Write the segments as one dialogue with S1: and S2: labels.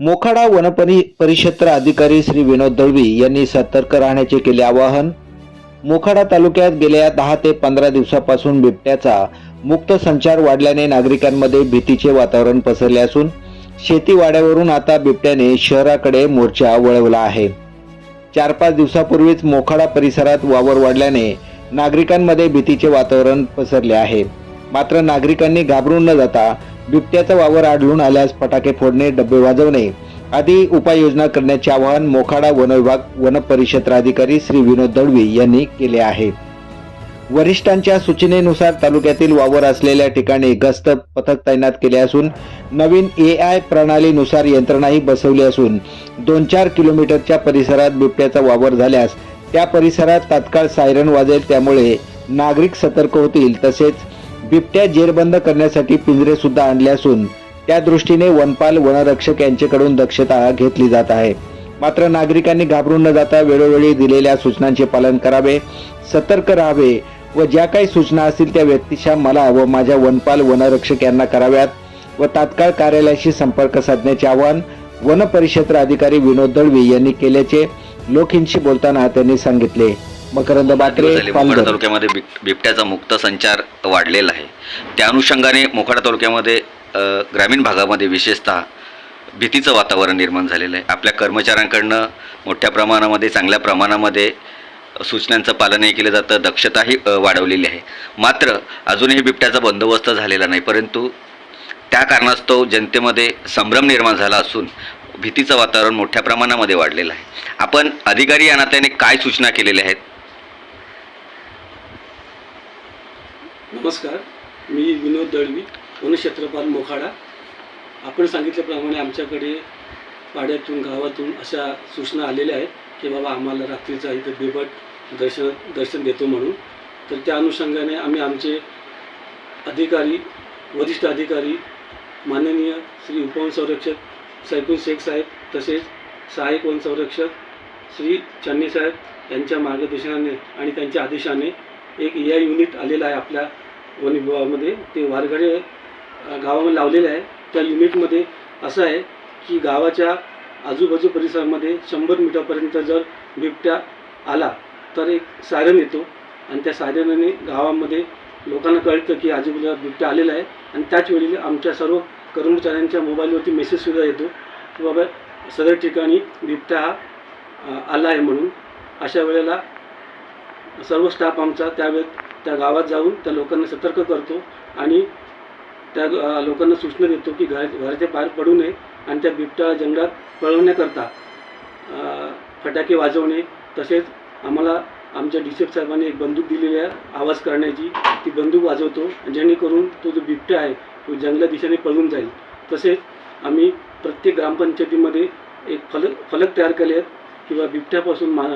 S1: मोखाडा वनपरी परिक्षेत्र अधिकारी श्री विनोद दळवी यांनी सतर्क राहण्याचे केले आवाहन. मोखाडा तालुक्यात गेल्या दहा ते पंधरा दिवसापासून बिबट्याचा मुक्त संचार वाढल्याने नागरिकांमध्ये भीतीचे वातावरण पसरले असून शेतीवाड्यावरून आता बिबट्याने शहराकडे मोर्चा वळवला आहे. चार पाच दिवसापूर्वीच मोखाडा परिसरात वावर वाढल्याने नागरिकांमध्ये भीतीचे वातावरण पसरले आहे. मात्र नागरिकांनी घाबरून न जाता बिबट्याचा वावर आढळून आल्यास फटाके फोडणे डबे वाजवणे आदी उपाययोजना करण्याचे आवाहन मोखाडा वनविभाग वन अधिकारी श्री विनोद दळवी यांनी केले आहे. वरिष्ठांच्या सूचनेनुसार तालुक्यातील वावर असलेल्या ठिकाणी गस्त पथक तैनात केले असून नवीन ए आय प्रणालीनुसार यंत्रणाही बसवली असून दोन चार किलोमीटरच्या परिसरात बिबट्याचा वावर झाल्यास त्या परिसरात तात्काळ सायरन वाजेल त्यामुळे नागरिक सतर्क होतील तसेच बिबट्या जेरबंद करण्यासाठी पिंजरे सुद्धा आणले असून त्या दृष्टीने वनपाल वनरक्षक यांच्याकडून दक्षता घेतली जात आहे. मात्र नागरिकांनी घाबरून न जाता वेळोवेळी दिलेल्या सूचनांचे पालन करावे सतर्क राहावे व ज्या काही सूचना असतील त्या व्यक्तिशा मला व माझ्या वनपाल वनरक्षक यांना कराव्यात व तात्काळ कार्यालयाशी संपर्क साधण्याचे आवाहन वन परिक्षेत्र अधिकारी विनोद दळवी यांनी केल्याचे लोकहिंशी बोलताना त्यांनी सांगितले. मकरंद बात्रे
S2: मोखाडा तालुक्यामध्ये बिब- बिबट्याचा मुक्त संचार वाढलेला आहे. त्या अनुषंगाने मोखाडा तालुक्यामध्ये ग्रामीण भागामध्ये विशेषतः भीतीचं वातावरण निर्माण झालेलं आहे. आपल्या कर्मचाऱ्यांकडनं मोठ्या प्रमाणामध्ये चांगल्या प्रमाणामध्ये सूचनांचं पालनही केलं जातं. दक्षताही वाढवलेली आहे. मात्र अजूनही बिबट्याचा बंदोबस्त झालेला नाही. परंतु त्या कारणास्तव जनतेमध्ये संभ्रम निर्माण झाला असून भीतीचं वातावरण मोठ्या प्रमाणामध्ये वाढलेलं आहे. आपण अधिकारी या नात्याने काय सूचना केलेल्या आहेत?
S3: नमस्कार मी विनोद दळवी वनक्षेत्रपाल मोखाडा. आपण सांगितल्याप्रमाणे आमच्याकडे पाड्यातून गावातून अशा सूचना आलेल्या आहेत की बाबा आम्हाला रात्रीचा इथं बिबट दर्शन दर्शन देतो म्हणून. तर त्या अनुषंगाने आम्ही आमचे अधिकारी वरिष्ठ अधिकारी माननीय श्री उपवन संरक्षक सैफुल शेख साहेब तसेच सहाय्यक वन संरक्षक श्री चन्ने साहेब यांच्या मार्गदर्शनाने आणि त्यांच्या आदेशाने एक ए आय युनिट आलेलं आहे आपल्या वन विभागामध्ये ते वारगडे गावामध्ये लावलेलं आहे. त्या युनिटमध्ये असं आहे की गावाच्या आजूबाजू परिसरामध्ये शंभर मीटरपर्यंत जर बिबट्या आला तर एक सायरन येतो. आणि त्या सायरनाने गावामध्ये लोकांना कळतं की आजूबाजूला बिबट्या आलेला आहे. आणि त्याच वेळी आमच्या सर्व कर्मचाऱ्यांच्या मोबाईलवरती मेसेजसुद्धा येतो की बाबा सदर ठिकाणी बिबट्या हा आला आहे म्हणून. अशा वेळेला सर्व स्टाफ आमचा त्यावेळेस त्या गावात जाऊन त्या लोकांना सतर्क करतो आणि त्या लोकांना सूचना देतो की घर घराच्या बाहेर पडू नये आणि त्या बिबट्या जंगलात पळवण्याकरता फटाके वाजवणे. तसेच आम्हाला आमच्या डी साहेबांनी साहेबांनी एक बंदूक दिलेली आहे आवाज करण्याची. ती बंदूक वाजवतो जेणेकरून तो जो बिबट्या आहे तो जंगला दिशेने पळून जाईल. तसेच आम्ही प्रत्येक ग्रामपंचायतीमध्ये एक फलक फलक तयार केले आहेत किंवा बिबट्यापासून मा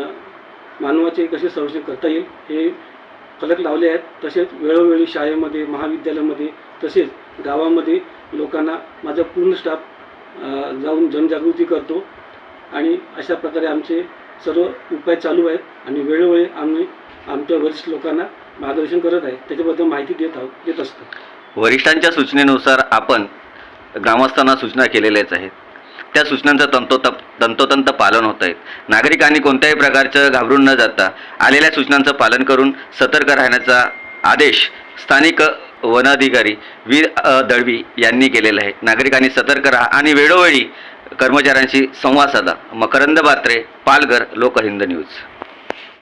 S3: मानवाचे कसे संरक्षण करता येईल हे फलक लावले आहेत. तसेच वेळोवेळी शाळेमध्ये महाविद्यालयामध्ये तसेच गावामध्ये लोकांना माझा पूर्ण स्टाफ जाऊन जनजागृती करतो. आणि अशा प्रकारे आमचे सर्व उपाय चालू आहेत आणि वेळोवेळी आम्ही आमच्या वरिष्ठ लोकांना मार्गदर्शन करत आहे. त्याच्याबद्दल माहिती देत आहोत देत असतो.
S2: वरिष्ठांच्या सूचनेनुसार आपण ग्रामस्थांना सूचना केलेल्याच आहेत. त्या सूचनांचं तंतोतप तंतोतंत पालन होत आहेत नागरिकांनी कोणत्याही प्रकारचं घाबरून न जाता आलेल्या सूचनांचं पालन करून सतर्क राहण्याचा आदेश स्थानिक वनाधिकारी वीर अ, दळवी यांनी केलेला आहे. नागरिकांनी सतर्क राहा आणि वेळोवेळी कर्मचाऱ्यांशी संवाद साधा. मकरंद बात्रे पालघर लोकहिंद न्यूज.